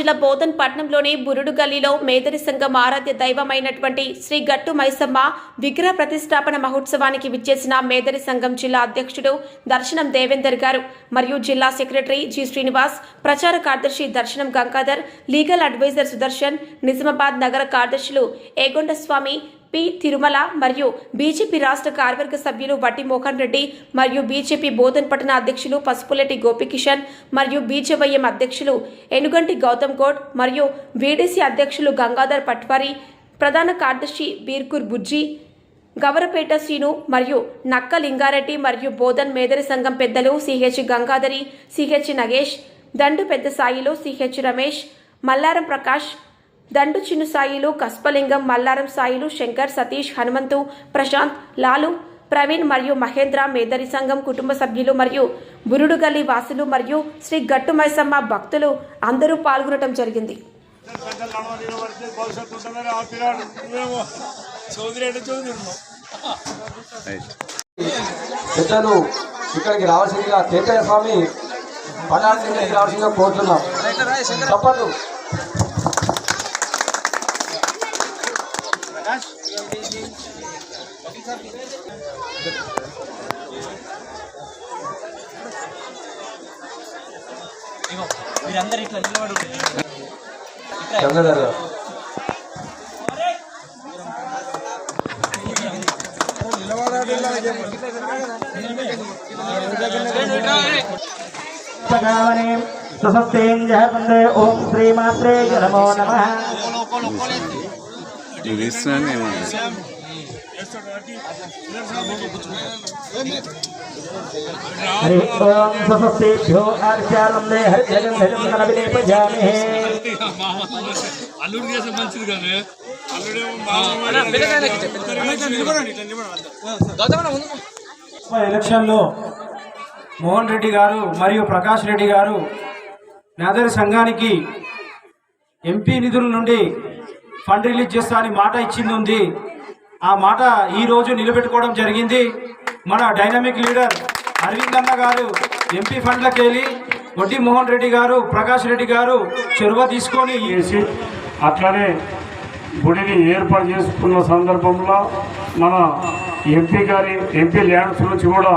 జిల్లా బోధన్ పట్నంలోని బురుడు గల్లీలో మేదరి సంఘం ఆరాధ్య దైవమైనటువంటి శ్రీ గట్టు మైసమ్మ విగ్రహ ప్రతిష్టాపన మహోత్సవానికి విచ్చేసిన మేదరి సంఘం జిల్లా అధ్యక్షుడు దర్శనం దేవేందర్ గారు మరియు జిల్లా సెక్రటరీ జి శ్రీనివాస్ ప్రచార కార్యదర్శి దర్శనం గంగాధర్ లీగల్ అడ్వైజర్ సుదర్శన్ నిజామాబాద్ నగర కార్యదర్శులు ఏగొండ స్వామి పి తిరుమల మరియు బీజేపీ రాష్ట్ర కార్యవర్గ సభ్యులు వట్టి మోహన్ రెడ్డి మరియు బీజేపీ బోధన్ పట్టణ అధ్యక్షులు పసుపులెట్టి గోపికిషన్ మరియు బీజేవైఎం అధ్యక్షులు ఎనుగంటి గౌతమ్ గౌడ్ మరియు వీడీసీ అధ్యక్షులు గంగాధర్ పట్వారి ప్రధాన కార్యదర్శి బీర్కూర్ బుజ్జి గవరపేట శ్రీను మరియు నక్క లింగారెడ్డి మరియు బోధన్ మేదరి సంఘం పెద్దలు సిహెచ్ గంగాధరి సిహెచ్ నగేష్ దండు పెద్ద సాయిలో సిహెచ్ రమేష్ మల్లారం ప్రకాష్ దండు చిన్ను సాయిలు కస్పలింగం మల్లారం సాయిలు శంకర్ సతీష్ హనుమంతు ప్రశాంత్ లాలు ప్రవీణ్ మరియు మహేంద్ర మేదరి సంఘం కుటుంబ సభ్యులు మరియు బురుడుగల్లి వాసులు మరియు శ్రీ గట్టు మైసమ్మ భక్తులు అందరూ పాల్గొనడం జరిగింది. పెద్దలు ఇక్కడికి రావాల్సిందిగా కేతయ్య స్వామి పటానికి రావాల్సిందిగా కోరుతున్నాం. తప్పదు. మీరందరూ ఇట్లా నిలబడు గంగాధర్ ఓం శ్రీమాత్రే నమో నమ. ఇది ఇస్తున్నాను అల్లుడు చేసే మంచిది కానీ అల్లుడేమో మామ ఎలక్షన్లో మోహన్ రెడ్డి గారు మరియు ప్రకాష్ రెడ్డి గారు నాదరి సంఘానికి ఎంపీ నిధుల నుండి ఫండ్ రిలీజ్ చేస్తా అని మాట ఇచ్చింది ఉంది. ఆ మాట ఈ రోజు నిలబెట్టుకోవడం జరిగింది. మన డైనమిక్ లీడర్ అరవింద్ అన్న గారు ఎంపీ ఫండ్లకు వెళ్ళి వడ్డీ మోహన్ రెడ్డి గారు ప్రకాష్ రెడ్డి గారు చొరవ తీసుకొని చేసి అట్లనే గుడిని ఏర్పాటు చేసుకున్న సందర్భంలో మన ఎంపీ గారి ఎంపీ ల్యాండ్స్ నుంచి కూడా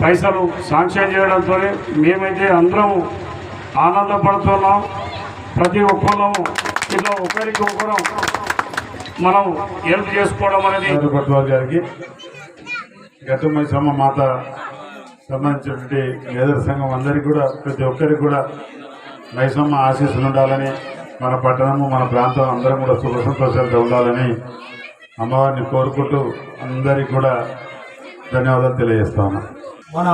పైసలు శాంక్షన్ చేయడంతో మేమైతే అందరం ఆనందపడుతున్నాం. ప్రతి ఒక్కరము ఇట్లా ఒకరికి ఒకరం మనం హెల్ప్ చేసుకోవడం అనేది పట్వాల్ గారికి గతమైసమ్మ మాత సంబంధించినటువంటి లేదర్ సంఘం అందరికీ కూడా ప్రతి ఒక్కరికి కూడా మైసమ్మ ఆశీస్సులు ఉండాలని మన పట్టణము మన ప్రాంతం అందరం కూడా సుఖ సంతోషాలతో ఉండాలని అమ్మవారిని కోరుకుంటూ అందరికీ కూడా ధన్యవాదాలు తెలియజేస్తాను మన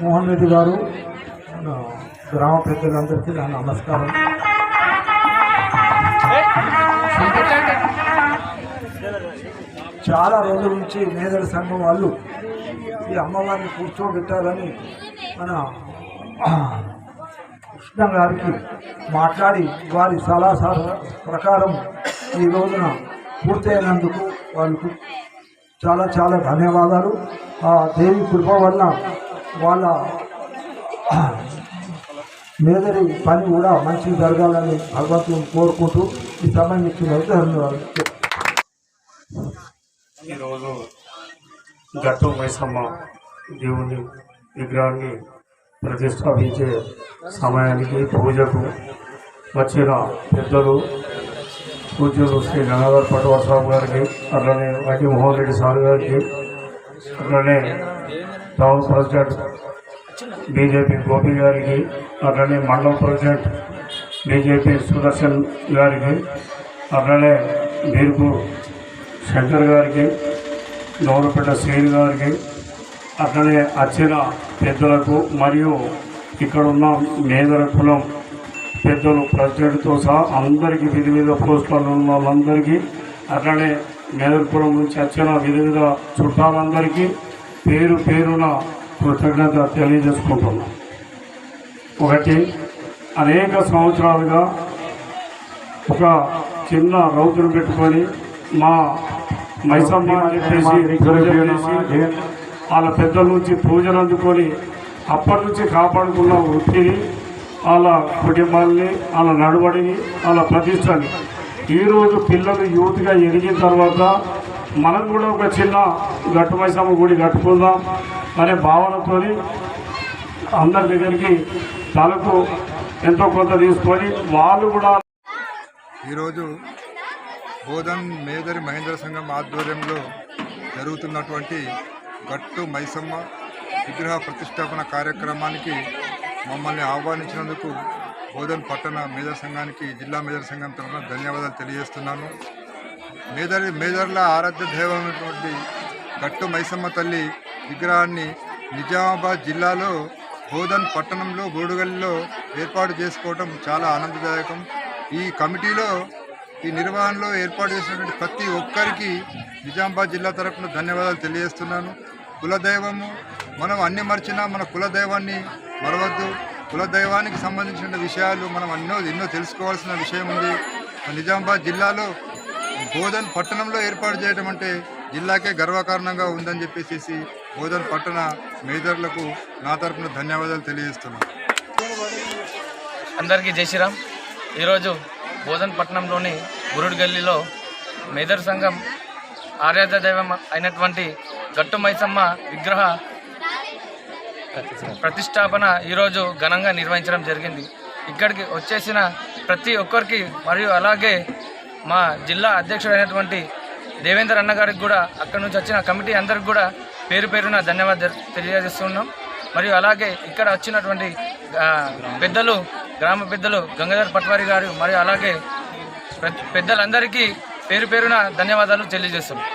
మోహన్ రెడ్డి గారు గ్రామ పెద్దలందరికీ నా నమస్కారం. చాలా రోజుల నుంచి మేదల సంఘం వాళ్ళు ఈ అమ్మవారిని కూర్చోబెట్టాలని మన కృష్ణ గారికి మాట్లాడి వారి సలహా ప్రకారం ఈ రోజున పూర్తయినందుకు వాళ్ళకు చాలా చాలా ధన్యవాదాలు. ఆ దేవి కృప వల్ల వాళ్ళ మేదరి పని కూడా మంచిగా జరగాలని భగవంతుని కోరుకుంటూ ఈ సమయం ఇచ్చిన ధన్యవాదాలు. ఈరోజు గట్టు మైసమ్మ దేవుని విగ్రహాన్ని ప్రతిష్టాపించే సమయానికి పూజకు వచ్చిన పెద్దలు పూజలు శ్రీ గంగాధర్ పటవర్స్వామి గారికి అట్లనే వడ్డీ మోహన్ రెడ్డి సార్ గారికి అట్లనే టౌన్ ప్రెసిడెంట్ బీజేపీ గోపి గారికి అట్లనే మండల ప్రెసిడెంట్ బీజేపీ సుదర్శన్ గారికి అట్లనే బీర్పు శంకర్ గారికి గౌరవపేట శ్రీని గారికి అట్లనే అచ్చిన పెద్దలకు మరియు ఇక్కడ ఉన్న మేదర కులం పెద్దలు ప్రెసిడెంట్తో సహా అందరికీ విధి విధ పోస్టులలో ఉన్న వాళ్ళందరికీ అట్లనే మేదర కులం నుంచి వచ్చిన విధి విధ చుట్టాలందరికీ పేరు పేరున కృతజ్ఞత తెలియజేసుకుంటున్నాం. ఒకటి అనేక సంవత్సరాలుగా ఒక చిన్న రౌతులు పెట్టుకొని మా మైసమ్మ అని చెప్పేసి వాళ్ళ పెద్దల నుంచి పూజలు అందుకొని అప్పటి నుంచి కాపాడుకున్న వృత్తిని వాళ్ళ కుటుంబాన్ని వాళ్ళ నడవడిని వాళ్ళ ప్రతిష్టని. ఈరోజు పిల్లలు యూత్గా ఎదిగిన తర్వాత మనం కూడా ఒక చిన్న గట్టు మైసమ్మ గుడి కట్టుకుందాం అనే భావనతోని అందరి దగ్గరికి తలకు ఎంతో కొంత తీసుకొని వాళ్ళు కూడా ఈరోజు బోధన్ మేదరి మహేంద్ర సంఘం ఆధ్వర్యంలో జరుగుతున్నటువంటి గట్టు మైసమ్మ విగ్రహ ప్రతిష్టాపన కార్యక్రమానికి మమ్మల్ని ఆహ్వానించినందుకు బోధన్ పట్టణ మేదర్ సంఘానికి జిల్లా మేదర్ సంఘం తరఫున ధన్యవాదాలు తెలియజేస్తున్నాను. మేదరి మేదర్ల ఆరాధ్య దైవమైనటువంటి గట్టు మైసమ్మ తల్లి విగ్రహాన్ని నిజామాబాద్ జిల్లాలో బోధన్ పట్టణంలో బోడుగల్లిలో ఏర్పాటు చేసుకోవడం చాలా ఆనందదాయకం. ఈ కమిటీలో ఈ నిర్వహణలో ఏర్పాటు చేసినటువంటి ప్రతి ఒక్కరికి నిజామాబాద్ జిల్లా తరపున ధన్యవాదాలు తెలియజేస్తున్నాను. కులదైవము మనం అన్ని మర్చినా మన కులదైవాన్ని మరవద్దు. కులదైవానికి సంబంధించిన విషయాలు మనం ఎన్నో ఎన్నో తెలుసుకోవాల్సిన విషయం ఉంది. నిజామాబాద్ జిల్లాలో బోధన్ పట్టణంలో ఏర్పాటు చేయడం అంటే జిల్లాకే గర్వకారణంగా ఉందని చెప్పేసి బోధన్ పట్టణ మేజర్లకు నా తరపున ధన్యవాదాలు తెలియజేస్తున్నాను. అందరికీ జై శ్రీరామ్. ఈరోజు బోధన్ పట్టణంలోని గురుడు గల్లీలో మేదర్ సంఘం ఆరాధ్య దైవం అయినటువంటి గట్టు మైసమ్మ విగ్రహ ప్రతిష్టాపన ఈరోజు ఘనంగా నిర్వహించడం జరిగింది. ఇక్కడికి వచ్చేసిన ప్రతి ఒక్కరికి మరియు అలాగే మా జిల్లా అధ్యక్షుడైనటువంటి దేవేందర్ అన్నగారికి కూడా అక్కడి నుంచి వచ్చిన కమిటీ అందరికి కూడా పేరు పేరున ధన్యవాదాలు తెలియజేస్తున్నాం. మరియు అలాగే ఇక్కడ వచ్చినటువంటి పెద్దలు గ్రామ పెద్దలు గంగాధర్ పట్వారి గారు మరియు అలాగే పెద్దలందరికీ పేరు పేరున ధన్యవాదాలు తెలియజేస్తున్నాం.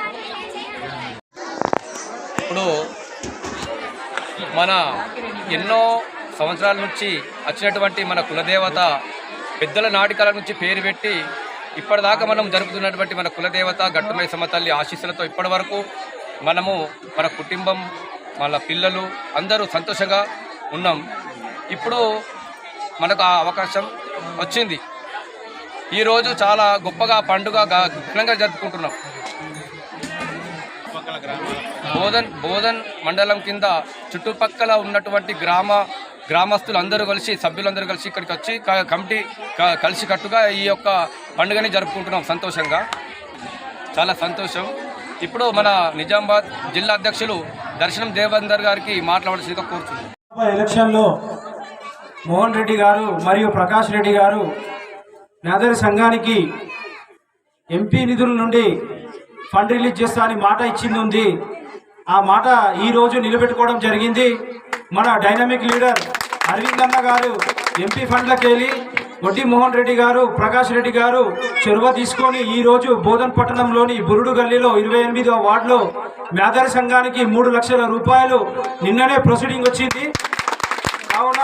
ఇప్పుడు మన ఎన్నో సంవత్సరాల నుంచి వచ్చినటువంటి మన కులదేవత పెద్దల నాటికల నుంచి పేరు పెట్టి ఇప్పటిదాకా మనం జరుపుతున్నటువంటి మన కులదేవత గట్టుమై సమతల్లి ఆశీస్సులతో ఇప్పటి వరకు మనము మన కుటుంబం మన పిల్లలు అందరూ సంతోషంగా ఉన్నాం. ఇప్పుడు మనకు ఆ అవకాశం వచ్చింది. ఈరోజు చాలా గొప్పగా పండుగ ఘనంగా జరుపుకుంటున్నాం. బోధన్ బోధన్ మండలం కింద చుట్టుపక్కల ఉన్నటువంటి గ్రామ గ్రామస్తులు అందరూ కలిసి సభ్యులందరూ కలిసి ఇక్కడికి వచ్చి కమిటీ క- కలిసి కట్టుగా ఈ యొక్క పండుగని జరుపుకుంటున్నాం సంతోషంగా. చాలా సంతోషం. ఇప్పుడు మన నిజామాబాద్ జిల్లా అధ్యక్షులు దర్శనం దేవేందర్ గారికి మాట్లాడాల్సిందిగా కోరుతున్నాం ఎలక్షన్లో మోహన్ రెడ్డి గారు మరియు ప్రకాష్ రెడ్డి గారు నాదరి సంఘానికి ఎంపీ నిధుల నుండి ఫండ్ రిలీజ్ చేస్తా అని మాట ఇచ్చింది ఉంది. ఆ మాట ఈరోజు నిలబెట్టుకోవడం జరిగింది. మన డైనమిక్ లీడర్ అరవింద్ అన్న గారు ఎంపీ ఫండ్లకు వెళ్ళి వడ్డీ మోహన్ రెడ్డి గారు ప్రకాష్ రెడ్డి గారు చొరవ తీసుకొని ఈ రోజు బోధన్ పట్టణంలోని బురుడు గల్లీలో ఇరవై ఎనిమిదవ వార్డులో మేదరి సంఘానికి మూడు లక్షల రూపాయలు నిన్ననే ప్రొసీడింగ్ వచ్చింది. కావున